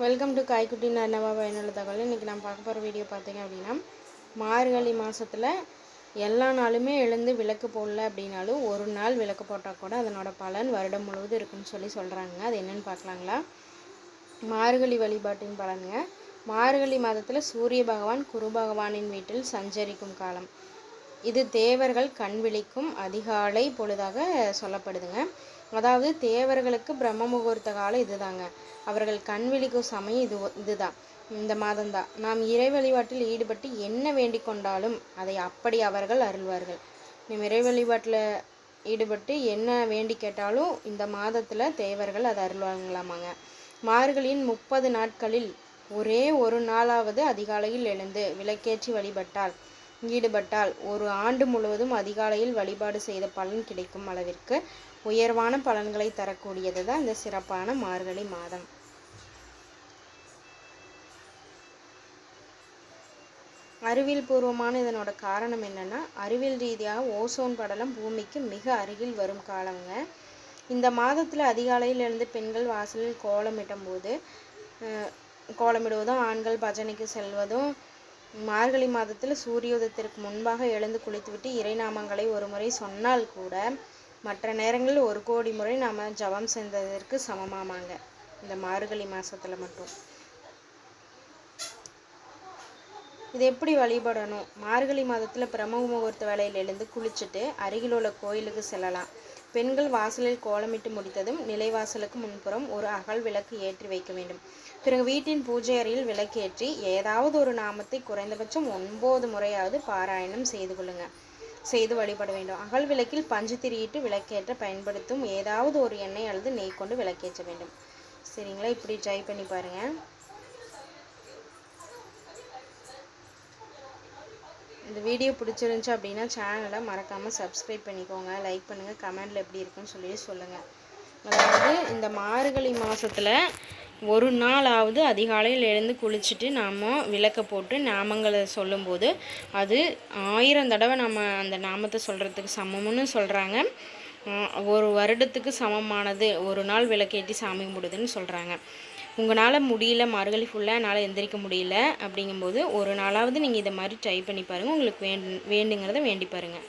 Welcome to காய்க்குட்டி நன்னவா பயனுள்ள தகவல் இன்றைக்கி நான் பார்க்க போகிற வீடியோ பார்த்தீங்க அப்படின்னா மார்கழி மாதத்தில் எல்லா நாளுமே எழுந்து விளக்கு போடல அப்படின்னாலும் ஒரு நாள் விளக்கு போட்டால் கூட அதனோட பலன் வருடம் முழுவதும் இருக்குன்னு சொல்லி சொல்கிறாங்க அது என்னென்னு பார்க்கலாங்களா? மார்கழி வழிபாட்டின் பலனுங்க. மார்கழி மாதத்தில் சூரிய பகவான் குரு பகவானின் வீட்டில் சஞ்சரிக்கும் காலம். இது தேவர்கள் கண் விழிக்கும் அதிகாலை பொழுதாக சொல்லப்படுதுங்க. அதாவது தேவர்களுக்கு பிரம்ம முகூர்த்த காலம் இதுதாங்க. அவர்கள் கண் விழிக்கும் சமயம் இது இதுதான். இந்த மாதம்தான். நாம் இறை வழிபாட்டில் ஈடுபட்டு என்ன வேண்டிக் கொண்டாலும் அதை அப்படி அவர்கள் அருள்வார்கள். நம்ம இறை வழிபாட்டில் ஈடுபட்டு என்ன வேண்டி கேட்டாலும் இந்த மாதத்தில் தேவர்கள் அதை அருள்வாங்களாமாங்க. மார்கழியின் முப்பது நாட்களில் ஒரே ஒரு நாளாவது அதிகாலையில் எழுந்து விளக்கேற்றி வழிபட்டால் ஈடுபட்டால் ஒரு ஆண்டு முழுவதும் அதிகாலையில் வழிபாடு செய்த பலன் கிடைக்கும் அளவிற்கு உயர்வான பலன்களை தரக்கூடியது தான் இந்த சிறப்பான மார்கழி மாதம். அறிவியல் பூர்வமான இதனோட காரணம் என்னன்னா அறிவியல் ரீதியாக ஓசோன் படலம் பூமிக்கு மிக அருகில் வரும் காலங்க. இந்த மாதத்தில் அதிகாலையில் இருந்து பெண்கள் வாசலில் கோலமிட்டும் போது கோலமிடுவதும் ஆண்கள் பஜனைக்கு செல்வதும் மார்கழி மாதத்தில் சூரியோதயத்திற்கு முன்பாக எழுந்து குளித்துவிட்டு இறைநாமங்களை ஒரு முறை சொன்னால் கூட மற்ற நேரங்களில் ஒரு கோடி முறை நாம் ஜபம் செஞ்சதற்கு சமமாமாங்க. இந்த மார்கழி மாதத்தில் மட்டும். இது எப்படி வழிபடணும்? மார்கழி மாதத்தில் பிரம்ம முகூர்த்த வேலையில் எழுந்து குளிச்சுட்டு அருகில் உள்ள கோயிலுக்கு செல்லலாம். பெண்கள் வாசலில் கோலமிட்டு முடித்ததும் நிலைவாசலுக்கு முன்புறம் ஒரு அகல் விளக்கு ஏற்றி வைக்க வேண்டும். பிறகு வீட்டின் பூஜை அறையில் விளக்கேற்றி ஏதாவது ஒரு நாமத்தை குறைந்தபட்சம் ஒன்பது முறையாவது பாராயணம் செய்து கொள்ளுங்க. செய்து வழிபட வேண்டும். அகல் விளக்கில் பஞ்சு திரியிட்டு விளக்கேற்ற பயன்படுத்தும் ஏதாவது ஒரு எண்ணெய் அல்லது நெய் கொண்டு விளக்கேற்ற வேண்டும். சரிங்களா? இப்படி ட்ரை பண்ணி பாருங்கள் இந்த வீடியோ பிடிச்சிருந்துச்சி அப்படின்னா சேனலை மறக்காமல் சப்ஸ்கிரைப் பண்ணிக்கோங்க. லைக் பண்ணுங்கள் கமெண்டில் எப்படி இருக்குன்னு சொல்லி சொல்லுங்கள் அதாவது இந்த மார்கழி மாதத்தில் ஒரு நாளாவது அதிகாலையில் எழுந்து குளிச்சுட்டு நாம் விளக்க போட்டு நாமங்களை சொல்லும்போது அது ஆயிரம் தடவை நம்ம அந்த நாமத்தை சொல்கிறதுக்கு சமம்னு சொல்கிறாங்க ஒரு வருடத்துக்கு சமமானது. ஒரு நாள் விளக்கேற்றி சாமி கும்பிடுதுன்னு சொல்கிறாங்க உங்களால் முடியல மார்கழி ஃபுல்லாக என்னால் எந்திரிக்க முடியல அப்படிங்கும்போது ஒரு நாளாவது நீங்கள் இதை மாதிரி ட்ரை பண்ணி பாருங்கள் உங்களுக்கு வேண்டு வேண்டுங்கிறத வேண்டி பாருங்கள்